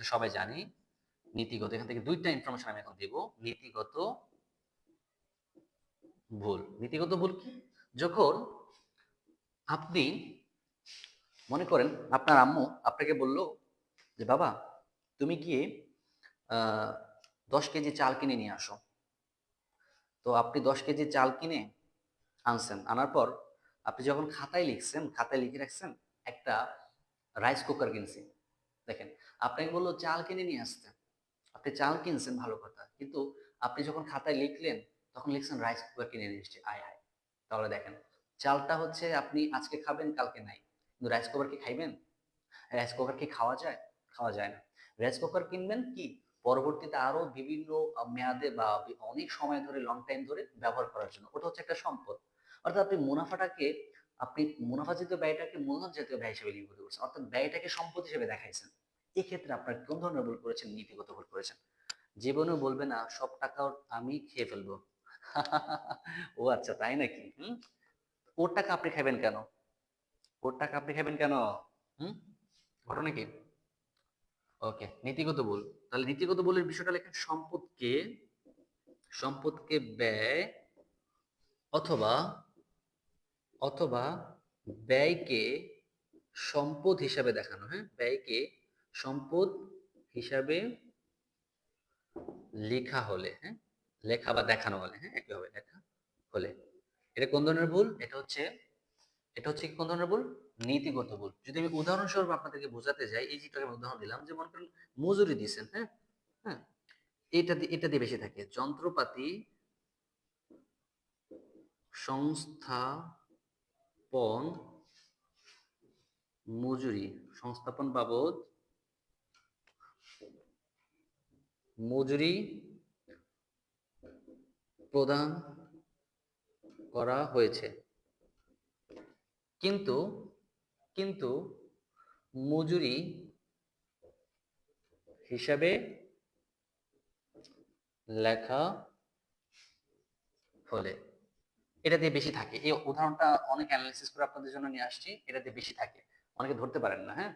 এটা সবাই জানি। নীতিগত, এখান থেকে দুইটা ইনফরমেশন আমি এখন দেব। নীতিগত ভুল। নীতিগত ভুল কি? যখন আপনি মনে করেন, আপনার আম্মু আপনাকে বলল যে, বাবা, তুমি গিয়ে দশ কেজি চাল কিনে নিয়ে আসো। তো আপনি দশ কেজি চাল কিনে আনছেন। আনার পর আপনি যখন খাতায় লিখছেন, খাতায় লিখে রাখছেন, একটা রাইস কুকার কিনছি দেখেন আপনাকে বলল চাল কিনে নিয়ে আসতে। আপনি চাল কিনছেন, ভালো কথা। কিন্তু আপনি যখন খাতায় লিখলেন, তখন লিখছেন রাইস কুকার কিনে নিয়ে এসছি আয় হায় তাহলে দেখেন, চালটা হচ্ছে আপনি আজকে খাবেন, কালকে নাই। কিন্তু রাইস কুকার কি খাইবেন? রাইস কুকার কি খাওয়া যায়? খাওয়া যায় না। রাইস কুকার কিনবেন কি? পরবর্তীতে আরও বিভিন্ন মেয়াদে বা অনেক সময় ধরে লং টাইম ধরে ব্যবহার করার জন্য। ওটা হচ্ছে একটা সম্পদ। অর্থাৎ আপনি মুনাফাটাকে আপনি মুনাফা জাতীয় ব্যয়টাকে মূলধন জাতীয় ব্যয় হিসেবে লিপিবদ্ধ করছেন অর্থাৎ ব্যয়টাকে সম্পদ হিসেবে দেখাইছেন। এক্ষেত্রে আপনার কোন ধরনের ভুল করেছেন, নীতিগত ভুল করেছেন? জীবনেও বলবে, না, সব টাকা আমি খেয়ে ফেলব। ও আচ্ছা তাই নাকি? হুম? ওর টাকা আপনি খাবেন কেন? ওর টাকা আপনি খাবেন কেন? হুম? ঘটনা কি? ওকে, নীতিগত ভুল। তাহলে নীতিগত ভুলের বিষয়টা লেখেন সম্পদকে সম্পদকে ব্যয় অথবা অথবা ব্যয়কে সম্পদ হিসাবে দেখানো হ্যাঁ? ব্যয়কে সম্পদ হিসাবে লেখা হলে হ্যাঁ? লেখা বা দেখানো হলে হ্যাঁ? একই হবে লেখা হলে। এটা কোন ধরনের ভুল? এটা হচ্ছে এটা হচ্ছে কোন ধরনের ভুল? নীতিগত ভুল। যদি আমি উদাহরণস্বরূপ আপনাদেরকে বোঝাতে যাই, এই যেটাকে আমি উদাহরণ দিলাম যে মনে করেন মজুরি দিয়েছেন হ্যাঁ? হ্যাঁ? এটা এটা দিয়ে বেশি থাকে। যন্ত্রপাতি সংস্থাপন মজুরি সংস্থাপন বাবদ মজুরি প্রদান করা হয়েছে। কিন্তু কিন্তু মজুরি হিসাবে লেখা হলে এটা দিয়ে বেশি থাকে। এই উদাহরণটা অনেক অ্যানালিসিস করে আপনাদের জন্য নিয়ে আসছি, এটা দিয়ে বেশি থাকে। অনেকে ধরতে পারেন না হ্যাঁ?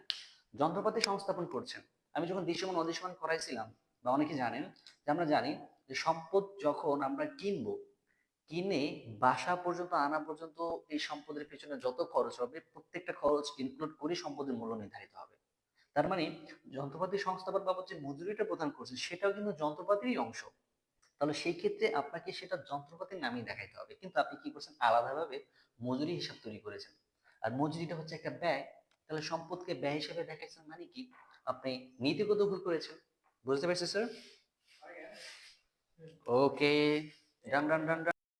যন্ত্রপাতি সংস্থাপন করছেন। আমি যখন দৃশ্যমান, অদৃশ্যমান করাইছিলাম, বা অনেকে জানেন যে আমরা জানি যে সম্পদ যখন আমরা কিনবো, কিনে বাসা পর্যন্ত, আনা পর্যন্ত এই সম্পদের পেছনে যত খরচ হবে, প্রত্যেকটা খরচ ইনক্লুড করে সম্পদের মূল্য নির্ধারিত হবে। তার মানে যন্ত্রপাতি সংস্থাপন বাবদ যে মজুরিটা প্রদান করছেন, সেটাও কিন্তু যন্ত্রপাতিরই অংশ। তাহলে সেই ক্ষেত্রে আপনাকে সেটা যন্ত্রপাতির নামই দেখাইতে হবে। কিন্তু আপনি কি করছেন? আলাদাভাবে মজুরি হিসাব তৈরি করেছেন। আর মজুরিটা হচ্ছে একটা ব্যয়। তাহলে সম্পদকে ব্যয় হিসাবে দেখাইছেন মানে কি? আপনি নীতিগত ভুল করেছেন। বুঝতে পেরেছেন স্যার ওকে রাম ডান ডান ডান